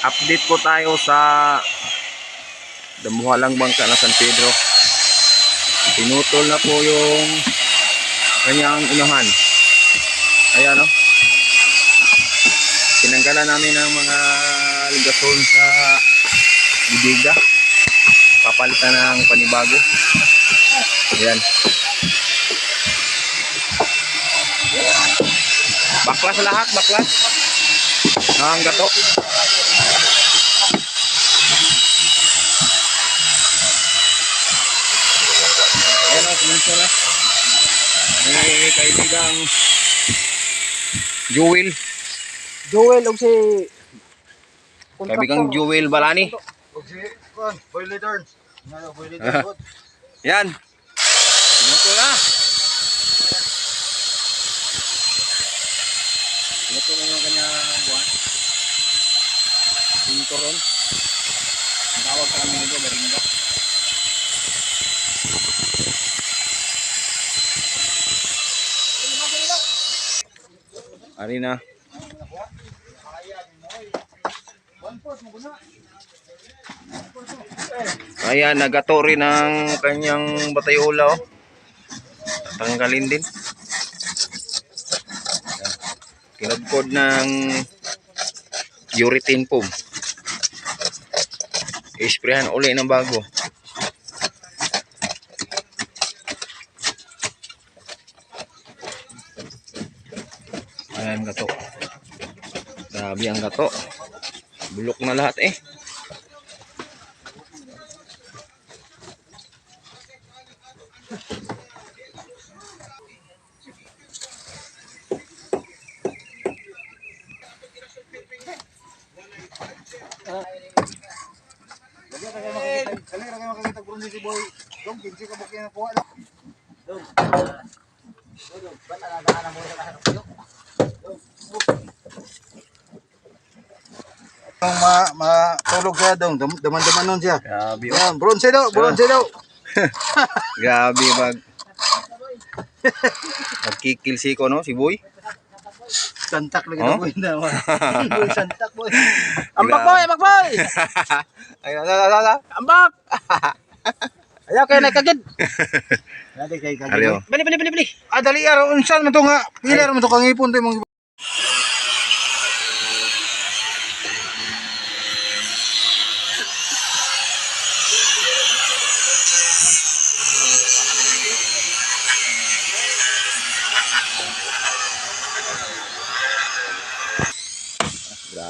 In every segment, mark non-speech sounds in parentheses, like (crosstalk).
update po tayo sa Damuhalang Bangka na San Pedro. Pinutol na po yung kanyang unahan. Ayan o. Tinanggalan namin ng mga ligason sa bibiga. Papalitan ng panibago. Ayan. Baklas lahat, baklas. Ang gato. O, sumunso na. May kaibigang Jewel. Joel og si Kaibigang Jewel Balani. Og si Kuan, Boy Returns. Nga Boy Returns. Yan. Pinuto na. Pinuto na yung kanyang buwan. Pinturon. Ang tawag sa amin nito, Baringa. Ari na. Ayan, nagato rin ang kanyang batayola. Oh. Tanggalin din. Ayan. Kinudkod ng urethane foam. Isprayan uli ng bago. Ayan gato. Grabe ang gato. Bulok na lahat eh. Dali ra kayo makikita. Dali ra kayo makikita kung si Boy. Dong, kinsi ka bukyan na Dong, ma matulog siya dong. Dam- Daman-daman nun siya. Grabe. oh. Yan, bronze daw, bronze daw. (laughs) Grabe mag Nagkikilsi ko no si Boy. Santak lagi Oh? na boy na. Boy, (laughs) santak boy. Ambak boy, ambak boy. (laughs) Ay la la la. Ambak. Ayaw kay nakagid. Dali kay kay. Ariyo. Bili bili bili bili. Ah, dali araw unsan man to nga. Pila man to kang ipon to mong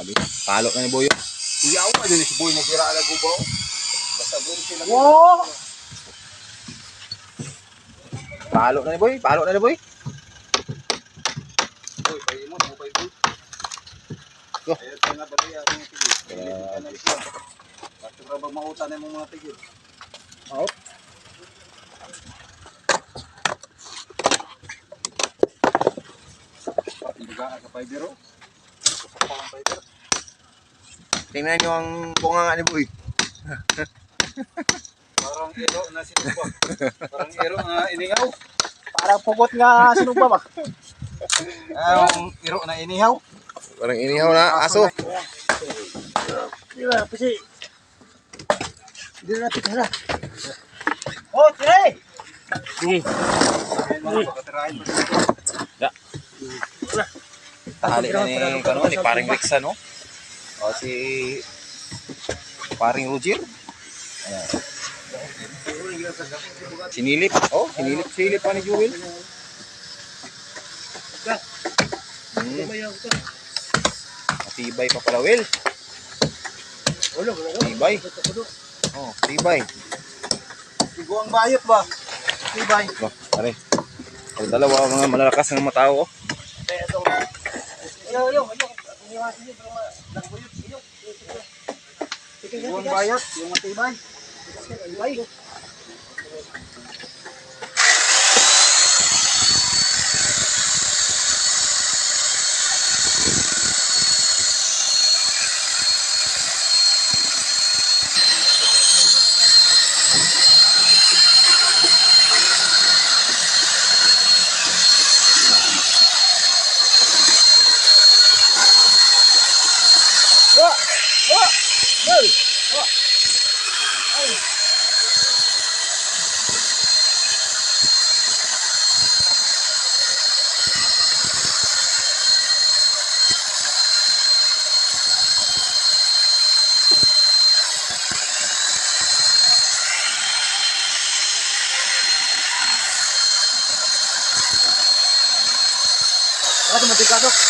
Grabe. Palo na ni Boy. oh. Iyaw pa din si boy mo pira ala gubaw. Basta bronze sila. Wo. Palo na ni Boy. Palo na ni Boy. Boy, pay mo, mo pay boy. Go. Ayun sa nga bali ang tigil. Basta ra ba mautan na mga tigil. Out. Baga ka pay biro. Tingnan niyo ang bunga nga ni Boy. Parang iro na sinuba. Parang iro na inihaw. Parang pugot nga sinuba ba? Ang iro na inihaw. Parang inihaw na aso. Di ba, pasi. Di na tikara. Oh, tire. Sige. Pagkatirahin pa siya. Tahali na ni kano ni paring Rixa no. O si paring Roger. Ayan. Sinilip. Oh, sinilip silip pa ni Jewel. Hmm, matibay pa pala, Will. Tibay. Oh, tibay. Tiguang bayot ba? Tibay. Ba, pare. Ang dalawa mga malalakas ng mga tao. oh. Yo, yo, yo. Tiguang bayot. Yung matibay. Ay. Bakit mo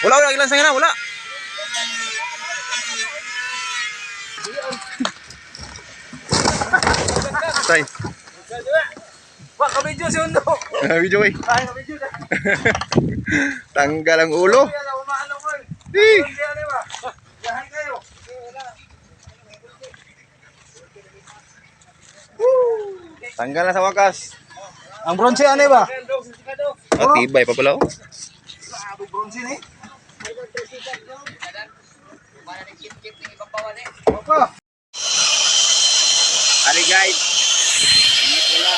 Wala, wala, ilan sa na, wala. Tay. Wah, kabidyo si Undo. Video eh. Ay, kabidyo na. (laughs) Tanggal ang ulo. Eh. Eh. Hindi ano. Tanggal na sa wakas. Ang bronze ano ba? Oh, tibay pa pala oh. Bronze ni. Opo. Hari guys. Ini pula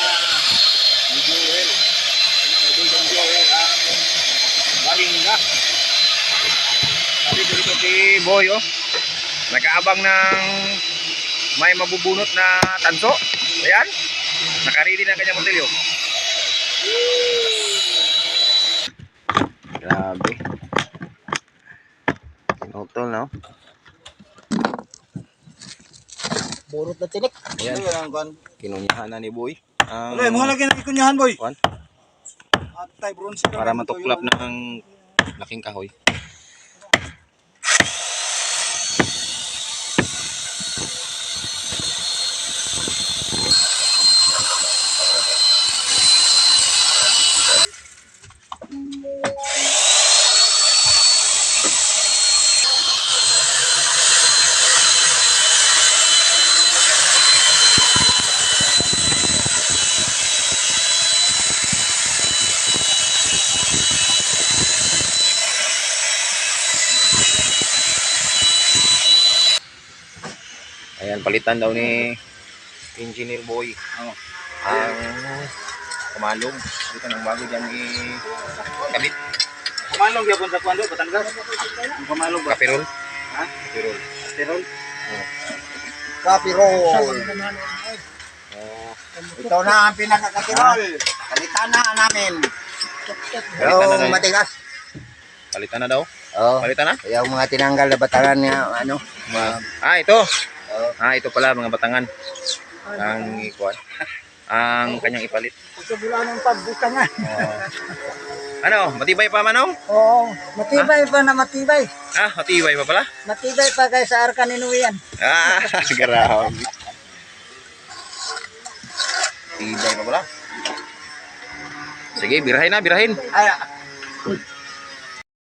ni Joel. Ini kaibigan Joel ang Baringa. Sabi dito si Boy oh. Nag-aabang ng may mabubunot na tanso. Ayan. Nakaredy na ang kanyang motelyo. Grabe. Pinutol no? Burot na tinik. Ayan. Kinunyahan na ni Boy. Ang Wala, mga lagi na ikunyahan, boy. Kwan? Atay, bronze. para matuklap ng laking kahoy. Ayan, palitan daw ni Engineer Boy. Oo. Ang kumalong. Palitan ng bago dyan ni Kabit. Kumalong yapon sa Kwan, do, Batangas. Ang kumalong ba? Kapirol. Ha? Kapirol. Tirol. Kapiro. Oh, Ito na ang pinakakatirol. Kalitan na namin. Palitan na matigas. Palitan na daw. Oo. Palitan na? Yung mga tinanggal na batangan niya, ano. Ma- ah, ito. Ah, ito pala mga batangan. Ang ikuan. (laughs) Ang kanyang ipalit. Sa bulan ng pagbutangan. Oh. Ano, matibay pa manong? Oo. Matibay pa na matibay. Ah, matibay pa pala? Matibay pa kay sa arka ni Nuyan. Ah, (laughs) grabe. Tibay pa pala. Sige, birahin na, birahin. Ay,